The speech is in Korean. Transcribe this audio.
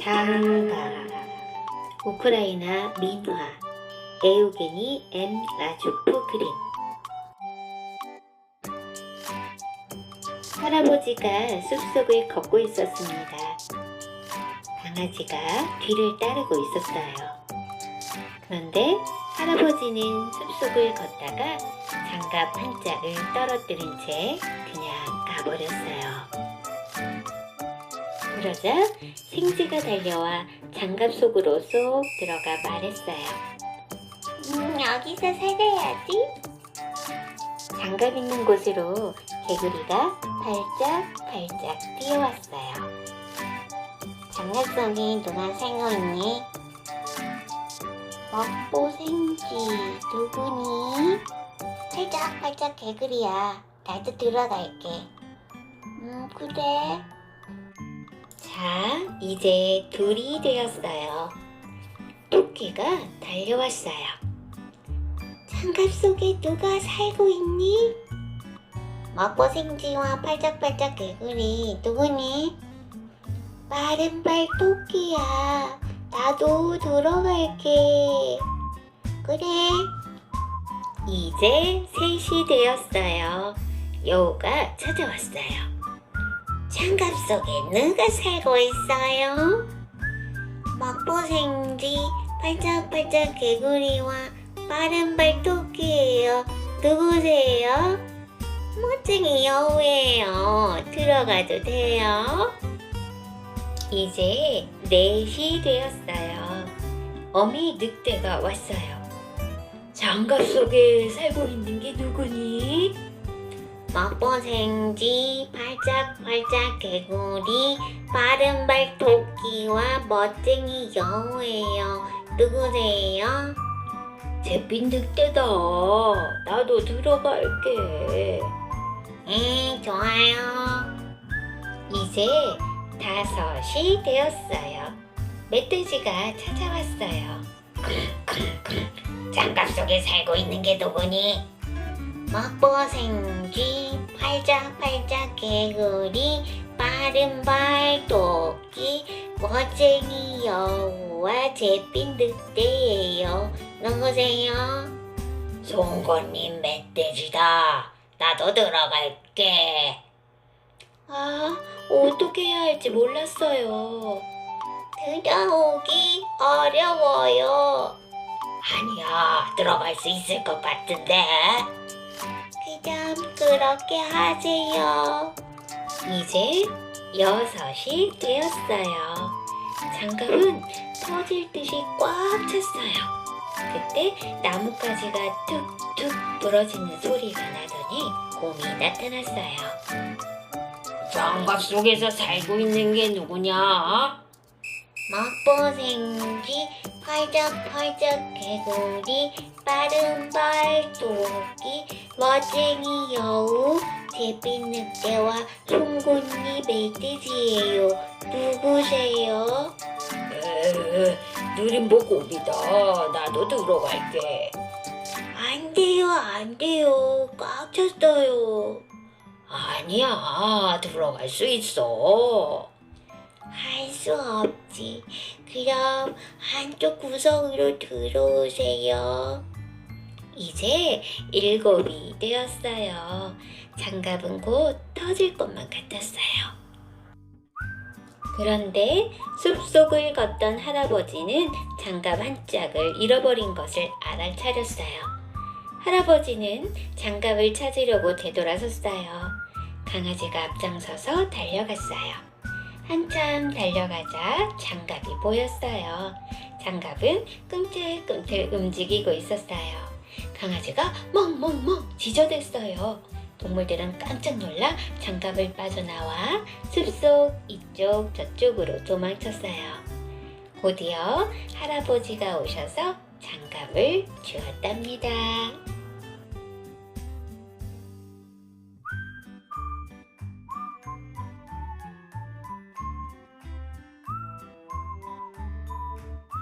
장가 우크라이나 민화 에우게니 M 라주프 그림 할아버지가 숲속을 걷고 있었습니다. 강아지가 뒤를 따르고 있었어요. 그런데 할아버지는 숲속을 걷다가 장갑 한 짝을 떨어뜨린 채 그냥 가버렸어요. 그러자 생쥐가 달려와 장갑 속으로 쏙 들어가 말했어요. 음, 여기서 살아야지. 장갑 있는 곳으로 개구리가 발짝 발짝 뛰어왔어요. 장갑 속에 누가 있니? 먹보 생쥐 누구니? 발짝발짝 개구리야. 나도 들어갈게. 음, 그래. 자, 이제 둘이 되었어요. 토끼가 달려왔어요. 장갑 속에 누가 살고 있니? 먹보생쥐와 팔짝팔짝 개구리 누구니? 마른 발 토끼야. 나도 들어갈게. 그래. 이제 셋이 되었어요. 여우가 찾아왔어요. 장갑 속에 누가 살고 있어요? 먹보생쥐, 팔짝팔짝 개구리와 빠른 발 토끼예요. 누구세요? 멋쟁이 여우예요. 들어가도 돼요? 이제 넷이 되었어요. 어미 늑대가 왔어요. 장갑 속에 살고 있는 게 누구니? 먹보생쥐, 발짝발짝 개구리, 빠른발 토끼와 멋쟁이 여우예요. 누구세요? 잿빛 늑대다. 나도 들어갈게. 에, 좋아요. 이제 다섯이 되었어요. 멧돼지가 찾아왔어요. 장갑 속에 살고 있는 게 누구니? 먹보생쥐, 팔짝팔짝 개구리, 빠른 발 토끼, 멋쟁이 여우와 잿빛 늑대예요. 누구세요? 송곳니 멧돼지다. 나도 들어갈게. 아, 어떻게 해야 할지 몰랐어요. 들어오기 어려워요. 아니야, 들어갈 수 있을 것 같은데. 그럼 그렇게 하세요. 이제 여섯이 되었어요. 장갑은 터질 듯이 꽉 찼어요. 그때 나뭇가지가 툭툭 부러지는 소리가 나더니 곰이 나타났어요. 장갑 속에서 살고 있는 게 누구냐? 먹보생쥐, 팔짝팔짝 개구리, 빠른 발 토끼, 멋쟁이 여우, 잿빛 늑대와 송곳니 멧돼지예요. 누구세요? 에, 느림보 곰이다. 나도 들어갈게. 안 돼요, 안 돼요. 꽉 찼어요. 아니야, 들어갈 수 있어. 할 수 없지. 그럼 한쪽 구석으로 들어오세요. 이제 일곱이 되었어요. 장갑은 곧 터질 것만 같았어요. 그런데 숲속을 걷던 할아버지는 장갑 한 짝을 잃어버린 것을 알아차렸어요. 할아버지는 장갑을 찾으려고 되돌아섰어요. 강아지가 앞장서서 달려갔어요. 한참 달려가자 장갑이 보였어요. 장갑은 끔틀끔틀 움직이고 있었어요. 강아지가 멍멍멍 지저댔어요. 동물들은 깜짝 놀라 장갑을 빠져나와 숲속 이쪽 저쪽으로 도망쳤어요. 곧이어 할아버지가 오셔서 장갑을 주었답니다.